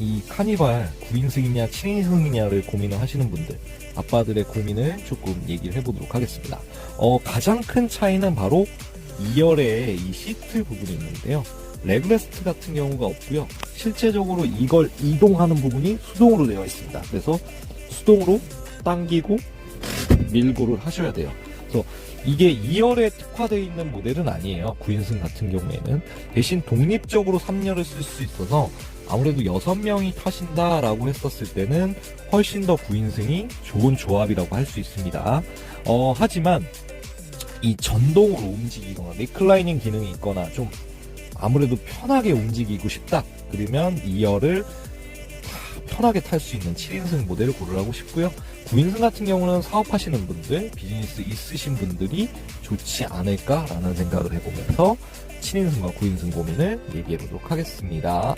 이 카니발 9인승이냐 7인승이냐를 고민을 하시는 분들, 아빠들의 고민을 조금 얘기를 해보도록 하겠습니다. 어, 가장 큰 차이는 바로 2열의 이 시트 부분이 있는데요. 레그레스트 같은 경우가 없고요. 실제적으로 이걸 이동하는 부분이 수동으로 되어 있습니다. 그래서 수동으로 당기고 밀고를 하셔야 돼요. 그래서 이게 2열에 특화되어 있는 모델은 아니에요. 9인승 같은 경우에는. 대신 독립적으로 3열을 쓸 수 있어서 아무래도 6명이 타신다라고 했었을 때는 훨씬 더 9인승이 좋은 조합이라고 할 수 있습니다. 어, 하지만 이 전동으로 움직이거나 리클라이닝 기능이 있거나 좀 아무래도 편하게 움직이고 싶다. 그러면 2열을 편하게 탈 수 있는 7인승 모델을 고르라고 싶고요. 9인승 같은 경우는 사업하시는 분들, 비즈니스 있으신 분들이 좋지 않을까라는 생각을 해보면서 7인승과 9인승 고민을 얘기해 보도록 하겠습니다.